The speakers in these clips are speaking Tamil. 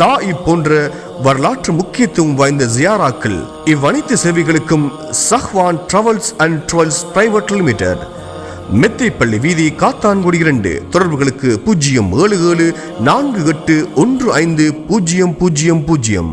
தாயிப் போன்ற வரலாற்று முக்கியத்துவம் வாய்ந்த ஜியாராக்கள் இவ்வனைத்து சேவைகளுக்கும் Sahwan travels and tours private limited மெத்தைப்பள்ளி வீதி காத்தான்குடி இரண்டு தொடர்புகளுக்கு பூஜ்ஜியம் ஏழு ஏழு நான்கு எட்டு ஒன்று ஐந்து பூஜ்ஜியம் பூஜ்ஜியம் பூஜ்ஜியம்.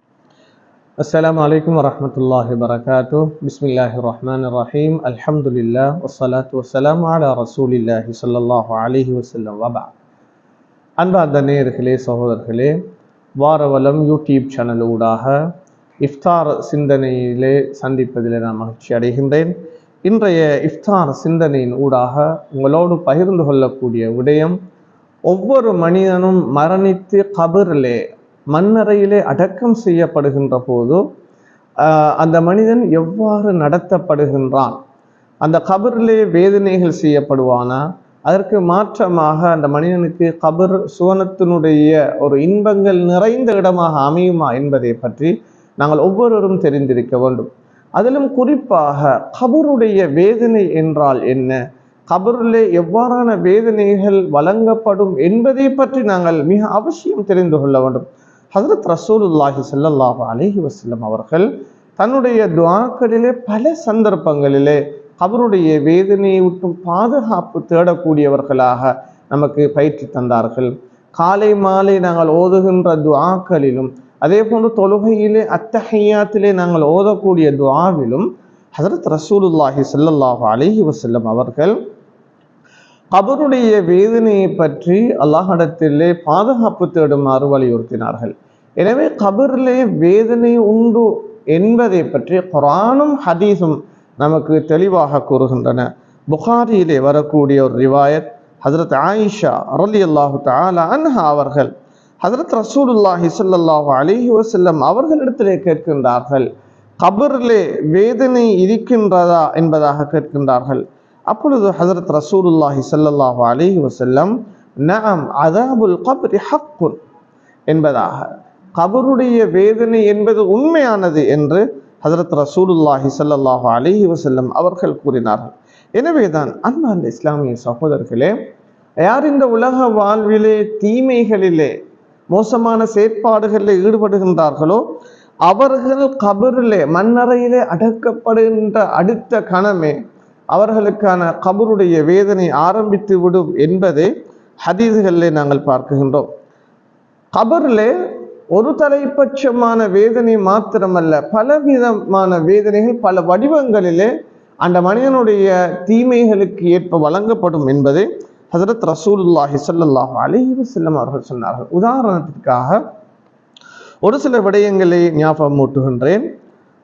السلام عليكم ورحمة الله وبركاته بسم الله الرحمن الرحيم الحمد لله والصلاة والسلام على رسول الله صلى الله عليه وسلم وبعد அன்பார்ந்த நேயர்களே சகோதரர்களே வாரவலம் யூடியூப் சேனல் ஊடாக இஃப்தார் சிந்தனையிலே சந்திப்பதில் நான் மகிழ்ச்சி அடைகின்றேன் இன்றைய இஃப்தார் சிந்தனையின் ஊடாக உங்களோடு பகிர்ந்து கொள்ளக்கூடிய விடயம் ஒவ்வொரு மனிதனும் மரணித்து கபரிலே மண்ணறையிலே அடக்கம் செய்யப்படுகின்ற போது அந்த மனிதன் எவ்வாறு நடத்தப்படுகின்றான்? அந்த கபரிலே வேதனைகள் செய்யப்படுவானா? அதற்கு மாற்றமாக அந்த மனிதனுக்கு கபர் சுவனத்தினுடைய ஒரு இன்பங்கள் நிறைந்த இடமாக அமையுமா என்பதை பற்றி நாங்கள் ஒவ்வொருவரும் தெரிந்திருக்க வேண்டும். அதிலும் குறிப்பாக கபருடைய வேதனை என்றால் என்ன? கபரிலே எவ்வாறான வேதனைகள் வழங்கப்படும் என்பதை பற்றி நாங்கள் மிக அவசியம் தெரிந்து கொள்ள வேண்டும். ஹசரத் ரசூலுல்லாஹி ஸல்லல்லாஹு அலஹி வசல்லம் அவர்கள் தன்னுடைய துவாக்களிலே பல சந்தர்ப்பங்களிலே அவருடைய வேதனையை விட்டும் பாதுகாப்பு தேடக்கூடியவர்களாக நமக்கு பயிற்சி தந்தார்கள். காலை மாலை நாங்கள் ஓதுகின்ற துவாக்களிலும் அதே போன்று தொழுகையிலே அத்தகையாத்திலே நாங்கள் ஓதக்கூடிய துவாவிலும் ஹசரத் ரசூலுல்லாஹி ஸல்லல்லாஹு அலஹி வசல்லம் அவர்கள் கபருடைய வேதனையை பற்றி அல்லாஹிடத்திலே பாதுகாப்பு தேடுமாறு வலியுறுத்தினார்கள். எனவே கபரிலே வேதனை உண்டு என்பதை பற்றி குரானும் ஹதீஸும் நமக்கு தெளிவாக கூறுகின்றன. புகாரியிலே வரக்கூடிய ஒரு ரிவாயத் ஹசரத் ஆயிஷா ரலி அல்லாஹு தாலா அன்ஹா அவர்கள் ஹசரத் ரசூலுல்லாஹி ஸல்லல்லாஹு அலிஹி வசல்லம் அவர்களிடத்திலே கேட்கின்றார்கள் கபரிலே வேதனை இருக்கின்றதா என்பதாக கேட்கின்றார்கள். அப்பொழுது ஹசரத் ரசூலுல்லாஹி ஸல்லல்லாஹு அலைஹி வசல்லம் நஅம் அதாபுல் கபரி ஹக்குன் என்பதாக. கபருடைய வேதனை என்பது உண்மையானது என்று ஹசரத் ரசூலுல்லாஹி சல்லாஹு அலிஹி வசல்லம் அவர்கள் கூறினார்கள். எனவேதான் அன்பார்ந்த இஸ்லாமிய சகோதரர்களே யார் இந்த உலக வாழ்விலே தீமைகளிலே மோசமான செயற்பாடுகளில் ஈடுபடுகின்றார்களோ அவர்கள் கபரிலே மண்ணறையிலே அடக்கப்படுகின்ற அடுத்த கணமே அவர்களுக்கான கபருடைய வேதனை ஆரம்பித்து விடும் என்பதை ஹதீஸ்களில் நாங்கள் பார்க்குகின்றோம் கபரில் ஒரு தலைப்பட்சமான வேதனை மாத்திரமல்ல பலவிதமான வேதனைகள் பல வடிவங்களிலே அந்த மனிதனுடைய தீமைகளுக்கு ஏற்ப வழங்கப்படும் என்பதை ஹசரத் ரசூலுல்லாஹி ஸல்லல்லாஹு அலிஹி செல்லம் அவர்கள் சொன்னார்கள். உதாரணத்திற்காக ஒரு சில விடயங்களை ஞாபகம் மூட்டுகின்றேன்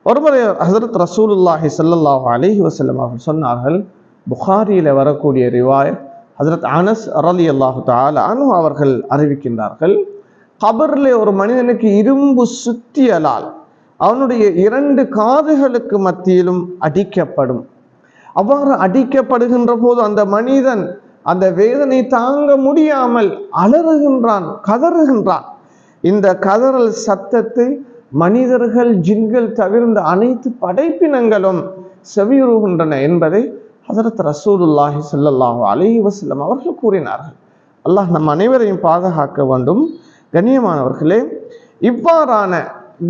ஒருமுறை ஹசரத் ரசூலுல்லாஹி சல்லாஹ் அலைஹி வசல்லம் அவர்கள் சொன்னார்கள் புகாரியில் வரக்கூடிய ரிவாய் ஹசரத் அனஸ் அரலி அல்லாஹு தால அனு அவர்கள் அறிவிக்கின்றார்கள் கபரில் ஒரு மனிதனுக்கு இரும்பு சுத்தியலால் அவனுடைய இரண்டு காதுகளுக்கு மத்தியிலும் அடிக்கப்படும். அவ்வாறு அடிக்கப்படுகின்ற போது அந்த மனிதன் அந்த வேதனை தாங்க முடியாமல் அலறுகின்றான் கதறுகின்றான். இந்த கதறல் சத்தத்தை மனிதர்கள் ஜின்கள் தவிர்ந்த அனைத்து படைப்பினங்களும் செவியுறுகின்றன என்பதை ஹசரத் ரசூலுல்லாஹி ஸல்லல்லாஹு அலைஹி வசல்லம் அவர்கள் கூறினார்கள். அல்லாஹ் நம் அனைவரையும் பாதுகாக்க வேண்டும். கண்ணியமானவர்களே இவ்வாறான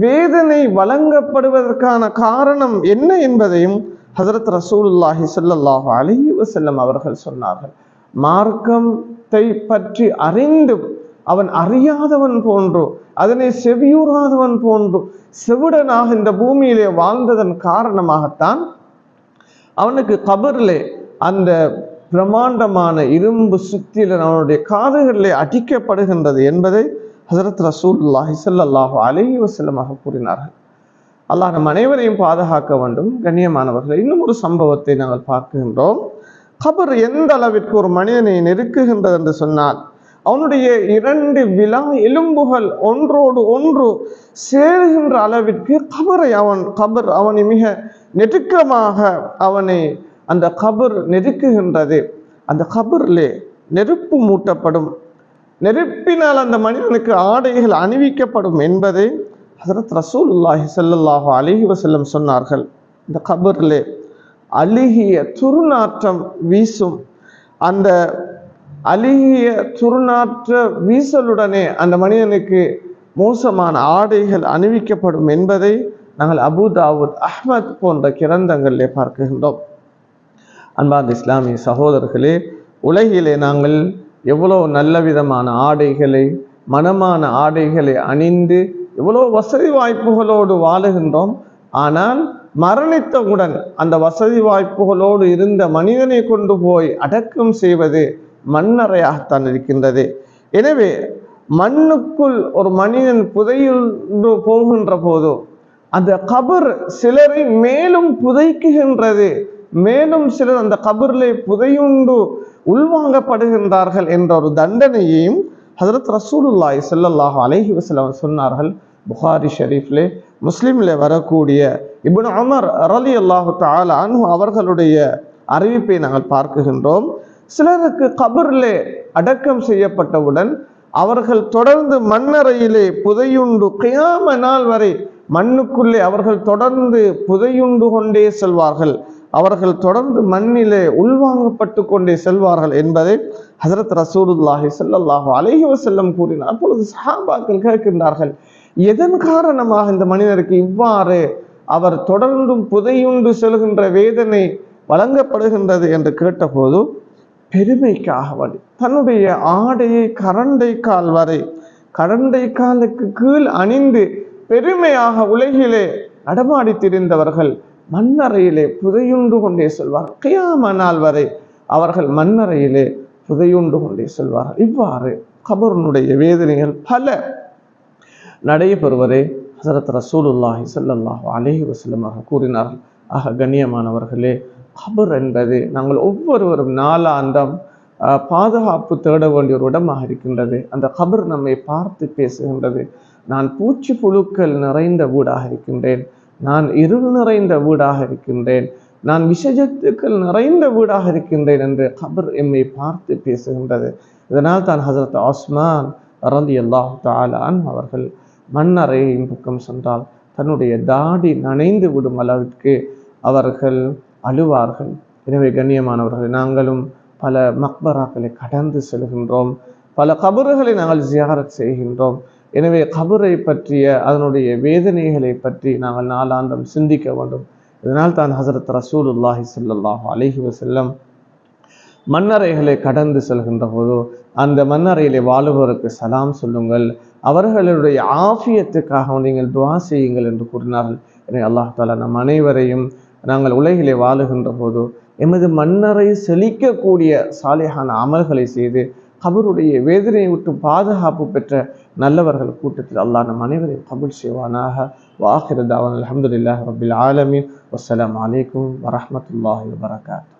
வேதனை வழங்கப்படுவதற்கான காரணம் என்ன என்பதையும் ஹசரத் ரசூலுல்லாஹி ஸல்லல்லாஹு அலைஹி வசல்லம் அவர்கள் சொன்னார்கள். மார்க்கத்தை பற்றி அறிந்தும் அவன் அறியாதவன் போன்றோ அதனை செவியூறாதவன் போன்றோ செவிடனாக இந்த பூமியிலே வாழ்ந்ததன் காரணமாகத்தான் அவனுக்கு கபரிலே அந்த பிரம்மாண்டமான இரும்பு சுத்தியில் அவனுடைய காதுகளிலே அடிக்கப்படுகின்றது என்பதை ஹசரத் ரசூலுல்லாஹி ஸல்லல்லாஹு அலைஹி வசல்லமாக கூறினார்கள். அல்லாஹ் நம் அனைவரையும் பாதுகாக்க வேண்டும். கண்ணியமானவர்கள் இன்னும் ஒரு சம்பவத்தை நாங்கள் பார்க்கின்றோம். கபர் எந்த அளவிற்கு ஒரு மனிதனை நெருக்குகின்றது என்று சொன்னால் அவனுடைய இரண்டு விழா எலும்புகள் ஒன்றோடு ஒன்று சேருகின்ற அளவிற்கு கபரை அவன் கபர் அவனை மிக நெருக்கமாக அவனை அந்த கபர் நெருக்குகின்றது. அந்த கபரிலே நெருப்பு மூட்டப்படும். நெருப்பினால் அந்த மனிதனுக்கு ஆடைகள் அணிவிக்கப்படும் என்பதை ஹசரத் ரசூல்லாஹி ஸல்லல்லாஹு அலைஹி வசல்லம் சொன்னார்கள். இந்த கபரிலே அழுகிய துருநாற்றம் வீசும். அந்த அழுகிய துர்நாற்ற வீசலுடனே அந்த மனிதனுக்கு மோசமான ஆடைகள் அணிவிக்கப்படும் என்பதை நாங்கள் அபுதாவுத் அஹ்மத் போன்ற கிரந்தங்களிலே பார்க்கின்றோம். அன்பார்ந்த இஸ்லாமிய சகோதரர்களே உலகிலே நாங்கள் எவ்வளோ நல்ல விதமான ஆடைகளை மனமான ஆடைகளை அணிந்து எவ்வளோ வசதி வாய்ப்புகளோடு வாழுகின்றோம். ஆனால் மரணித்தவுடன் அந்த வசதி வாய்ப்புகளோடு இருந்த மனிதனை கொண்டு போய் அடக்கம் செய்வது மண்ணறையாகத்தான் இருக்கின்றது. எனவே மண்ணுக்குள் ஒரு மனிதன் புதையுண்டு போகின்ற போதோ அந்த கபர் சிலரை மேலும் புதைக்குகின்றது. மேலும் சிலர் அந்த கபரிலே புதையுண்டு உள்வாங்கப்படுகின்றார்கள் என்ற ஒரு தண்டனையையும் ஹசரத் ரசூலுல்லாய் செல்லல்லாஹ் அலைஹி வசலம் சொன்னார்கள். புகாரி ஷெரீஃப்லே முஸ்லிம்ல வரக்கூடிய இப்னு அமர் அரலி அல்லாஹு தாலான் அவர்களுடைய அறிவிப்பை நாங்கள் பார்க்குகின்றோம். சிலருக்கு கபரிலே அடக்கம் செய்யப்பட்டவுடன் அவர்கள் தொடர்ந்து மண்ணறையிலே புதையுண்டு. கையாம நாள் வரை மண்ணுக்குள்ளே அவர்கள் தொடர்ந்து புதையுண்டு கொண்டே செல்வார்கள். அவர்கள் தொடர்ந்து மண்ணிலே உள்வாங்கப்பட்டு கொண்டே செல்வார்கள் என்பதை ஹசரத் ரசூலுல்லாஹி ஸல்லல்லாஹு அலைஹி செல்லம் கூறினார். அப்பொழுது சஹாபாக்கள் கேட்கின்றார்கள் எதன் காரணமாக இந்த மனிதருக்கு இவ்வாறு அவர் தொடர்ந்தும் புதையுண்டு செல்கின்ற வேதனை வழங்கப்படுகின்றது? என்று கேட்டபோது பெருமைக்காக வழி. தன்னுடைய ஆடையை கரண்டை கால் வரை கரண்டை காலுக்கு கீழ் அணிந்து பெருமையாக உலகிலே நடமாடி திரிந்தவர்கள் மண்ணறையிலே புதையுண்டு கொண்டே செல்வார்கள். கியாம நாள் வரை அவர்கள் மண்ணறையிலே புதையுண்டு கொண்டே செல்வார்கள். இவ்வாறு கபருனுடைய வேதனைகள் பல நடைபெறுவதை ஹசரத் ரசூலுல்லாஹி ஸல்லல்லாஹு அலேஹி வசல்லமாக கூறினார்கள். ஆக கண்ணியமானவர்களே கபர் என்பது நாங்கள் ஒவ்வொருவரும் நாளாந்தம் பாதுகாப்பு தேட வேண்டிய ஒரு இடமாக இருக்கின்றது. அந்த கபர் நம்மை பார்த்து பேசுகின்றது. நான் பூச்சி புழுக்கள் நிறைந்த வீடாக இருக்கின்றேன். நான் இருள் நிறைந்த வீடாக இருக்கின்றேன். நான் விஷஜத்துக்கள் நிறைந்த வீடாக இருக்கின்றேன் என்று கபர் எம்மை பார்த்து பேசுகின்றது. இதனால் தான் ஹசரத் ஆஸ்மான் ரந்தி அல்லாஹ் தாலான் அவர்கள் மண்ணறையின் பக்கம் சென்றால் தன்னுடைய தாடி நனைந்து விடும் அளவிற்கு அவர்கள் அழுவார்கள். எனவே கண்ணியமானவர்கள் நாங்களும் பல மக்பராக்களை கடந்து செல்கின்றோம். பல கபறுகளை நாங்கள் ஜியாரத் செய்கின்றோம். எனவே கபரை பற்றிய அதனுடைய வேதனைகளை பற்றி நாங்கள் நாளாந்தம் சிந்திக்க வேண்டும். இதனால் தான் ஹசரத் ரசூலுல்லாஹி ஸல்லல்லாஹு அலஹி வசல்லம் மன்னரைகளை கடந்து செல்கின்ற போது அந்த மன்னரையிலே வாழுபவருக்கு சலாம் சொல்லுங்கள். அவர்களுடைய ஆஃபியத்துக்காக நீங்கள் துவா செய்யுங்கள் என்று கூறினார்கள். எனவே அல்லாஹ் தாலா நம் அனைவரையும் நாங்கள் உலகிலே வாழுகின்ற போது எமது மன்னரை செழிக்கக்கூடிய சாலையான அமல்களை செய்து கபருடைய வேதனையை விட்டு பாதுகாப்பு பெற்ற நல்லவர்கள் கூட்டத்தில் அல்லா நம் அனைவரையும் கபுல் செய்வானாக. வாஹிர தாவன் அலமதுல்லாஹ் ரபில் ஆலமின். வசலாம் அலைக்கும் வரமத்துல்லாஹி வரகாத்து